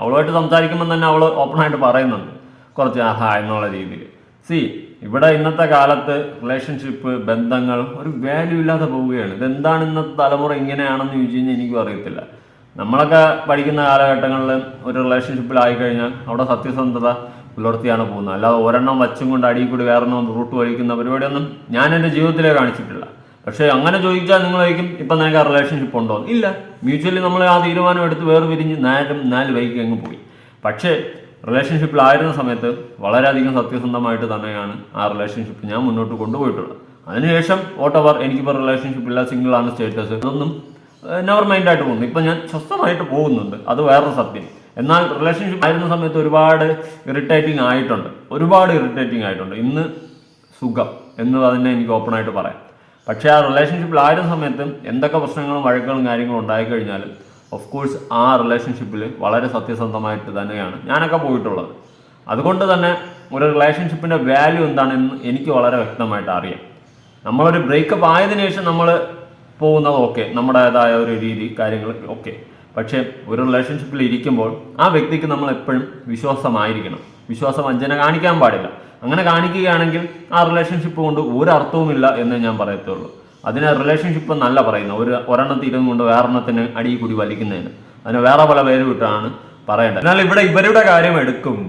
അവളുമായിട്ട് സംസാരിക്കുമ്പോൾ തന്നെ അവൾ ഓപ്പണായിട്ട് പറയുന്നുണ്ട് കുറച്ച് ആഹാ എന്നുള്ള രീതിയിൽ സി ഇവിടെ ഇന്നത്തെ കാലത്ത് റിലേഷൻഷിപ്പ് ബന്ധങ്ങൾ ഒരു വാല്യൂ ഇല്ലാതെ പോവുകയാണ്. ഇതെന്താണ് ഇന്നത്തെ തലമുറ ഇങ്ങനെയാണെന്ന് ചോദിച്ചു കഴിഞ്ഞാൽ എനിക്കും അറിയത്തില്ല. നമ്മളൊക്കെ പഠിക്കുന്ന കാലഘട്ടങ്ങളിൽ ഒരു റിലേഷൻഷിപ്പിലായി കഴിഞ്ഞാൽ അവിടെ സത്യസന്ധത പുലർത്തിയാണ് പോകുന്നത്. അല്ലാതെ ഒരെണ്ണം വച്ചും കൊണ്ട് അടിയിൽ കൂടി വേറെണ്ണം റൂട്ട് വലിക്കുന്ന പരിപാടിയൊന്നും ഞാൻ എന്റെ ജീവിതത്തിലേ കാണിച്ചിട്ടില്ല. പക്ഷേ അങ്ങനെ ചോദിച്ചാൽ നിങ്ങൾ ചോദിക്കും ഇപ്പം നിനക്ക് ആ റിലേഷൻഷിപ്പ് ഉണ്ടോ ഇല്ല. മ്യൂച്വലി നമ്മൾ ആ തീരുമാനം എടുത്ത് വേറെ പിരിഞ്ഞ് നാലും നാല് വൈക്ക് അങ്ങ് പോയി. പക്ഷേ റിലേഷൻഷിപ്പിലായിരുന്ന സമയത്ത് വളരെയധികം സത്യസന്ധമായിട്ട് തന്നെയാണ് ആ റിലേഷൻഷിപ്പ് ഞാൻ മുന്നോട്ട് കൊണ്ടുപോയിട്ടുള്ളത്. അതിനുശേഷം വോട്ട് എവർ എനിക്കിപ്പോൾ റിലേഷൻഷിപ്പ് ഇല്ല സിംഗിൾ ആണ് സ്റ്റേറ്റസ് ഇതൊന്നും നെവർ മൈൻഡായിട്ട് പോകുന്നു. ഇപ്പം ഞാൻ സ്വസ്ഥമായിട്ട് പോകുന്നുണ്ട്. അത് വേറൊരു സത്യം. എന്നാൽ റിലേഷൻഷിപ്പ് ആയിരുന്ന സമയത്ത് ഒരുപാട് ഇറിറ്റേറ്റിംഗ് ആയിട്ടുണ്ട്. ഒരുപാട് ഇറിറ്റേറ്റിംഗ് ആയിട്ടുണ്ട്. ഇന്ന് സുഖം എന്ന് തന്നെ എനിക്ക് ഓപ്പണായിട്ട് പറയാം. പക്ഷേ ആ റിലേഷൻഷിപ്പിലായിരുന്ന സമയത്തും എന്തൊക്കെ പ്രശ്നങ്ങളും വഴക്കുകളും കാര്യങ്ങളും ഉണ്ടായിക്കഴിഞ്ഞാലും ഓഫ് കോഴ്സ് ആ റിലേഷൻഷിപ്പിൽ വളരെ സത്യസന്ധമായിട്ട് തന്നെയാണ് ഞാനൊക്കെ പോയിട്ടുള്ളത്. അതുകൊണ്ട് തന്നെ ഒരു റിലേഷൻഷിപ്പിന്റെ വാല്യൂ എന്താണെന്ന് എനിക്ക് വളരെ വ്യക്തമായിട്ട് അറിയാം. നമ്മളൊരു ബ്രേക്കപ്പ് ആയതിനു ശേഷം നമ്മൾ പോകുന്നത് ഓക്കെ നമ്മുടേതായ ഒരു രീതി കാര്യങ്ങൾ ഓക്കെ പക്ഷേ ഒരു റിലേഷൻഷിപ്പിൽ ഇരിക്കുമ്പോൾ ആ വ്യക്തിക്ക് നമ്മൾ എപ്പോഴും വിശ്വാസമായിരിക്കണം. വിശ്വാസം അഞ്ചന കാണിക്കാൻ പാടില്ല. അങ്ങനെ കാണിക്കുകയാണെങ്കിൽ ആ റിലേഷൻഷിപ്പ് കൊണ്ട് ഒരു അർത്ഥവുമില്ല എന്ന് ഞാൻ പറയത്തുള്ളൂ. അതിനെ റിലേഷൻഷിപ്പ് എന്നല്ല പറയുന്നത്. ഒരു ഒരെണ്ണത്തിൽ കൊണ്ട് വേറെണ്ണത്തിന് അടിയിൽ കൂടി വലിക്കുന്നതിന്. അതിന് വേറെ പല പേര് വിട്ടാണ് പറയേണ്ടത്. എന്നാൽ ഇവിടെ ഇവരുടെ കാര്യം എടുക്കും.